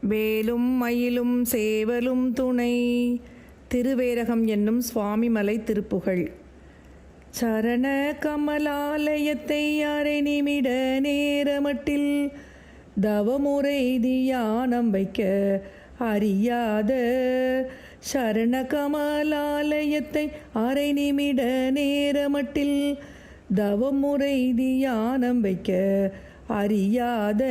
வேலும் மயிலும் சேவலும் துணை. திருவேரகம் என்னும் சுவாமிமலை திருப்புகழ். சரண கமலாலயத்தை அரை நிமிட நேரமட்டில்? தவமுறை தியானம் வைக்க அறியாத சரண கமலாலயத்தை அரை நிமிட நேரமட்டில்? தவமுறை தியானம் வைக்க அறியாத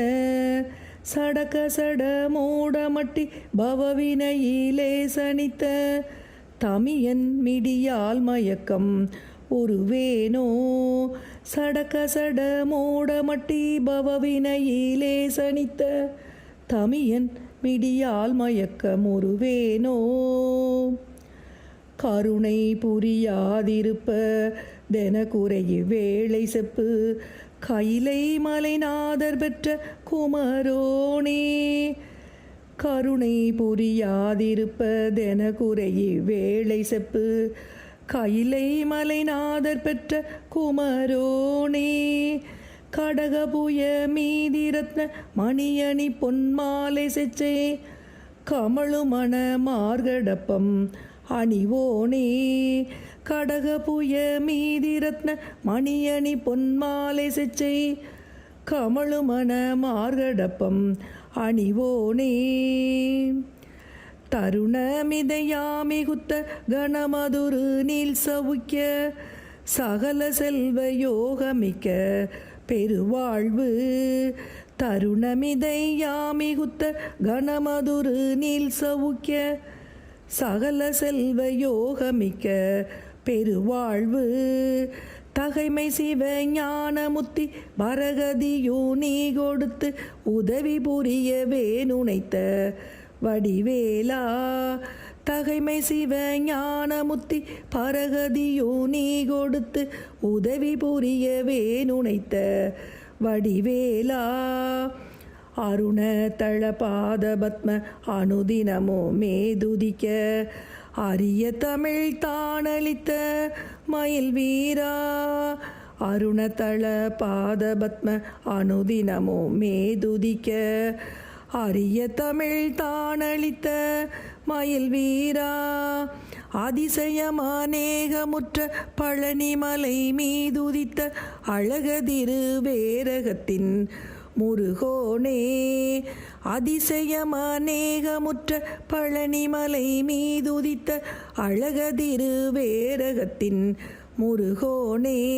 சடக சட மூடமட்டி பவவினையிலே சனித்த தமியன் மிடியால் மயக்கம் உருவேனோ? சடக சட மூடமட்டி பவவினையிலே சனித்த தமியன் மிடியால் மயக்கம் உருவேனோ? கருணை புரியாதிருப்ப தென குறையு வேளை செப்பு. கைலை மலைநாதர் பெற்ற குமரோனே கருணை புரியாதிருப்ப புரியாதிருப்பதென குறையி வேளை செப்பு. கைலை மலைநாதர் பெற்ற குமரோனே கடகபுய மீதிரத்ன மணியணி பொன்மாலை செச்சே. கமழுமண மார்கடப்பம் அணிவோனே. கடகபுய மீதிரத்ன மணியணி பொன்மாலை செச்சை. கமழுமண மார்கடப்பம் அணிவோனே. தருணமிதையாமிகுத்த கணமதுரு நீல் சவுக்கிய. சகல செல்வ யோகமிக்க பெருவாழ்வு. தருணமிதையாமிகுத்த கணமதுரு நீல் சவுக்கிய. சகல செல்வ யோகமிக்க பெருவாழ்வு. தகைமை சிவ ஞானமுத்தி பரகதியூ நீ கொடுத்து உதவி புரிய வேணுனைத்த வடிவேலா. தகைமை சிவ ஞானமுத்தி பரகதியூ நீ கொடுத்து உதவி புரிய வேணுனைத்த வடிவேலா. அருண பத்ம அனுதினமோ மேதுதிக்க அரிய தமிழ் தானளித்த மயில் வீரா. அருணதள பாத பத்ம அனுதினமோ மேதுதிக்க அரிய தமிழ் தானளித்த மயில் வீரா. அதிசயமானேகமுற்ற பழனிமலை மீதுதித்த அழகதிரு வேரகத்தின் முருகோனே அதிசயமானேகமுற்ற பழனிமலை மீதுதித்த அழகதிரு வேரகத்தின் முருகோனே.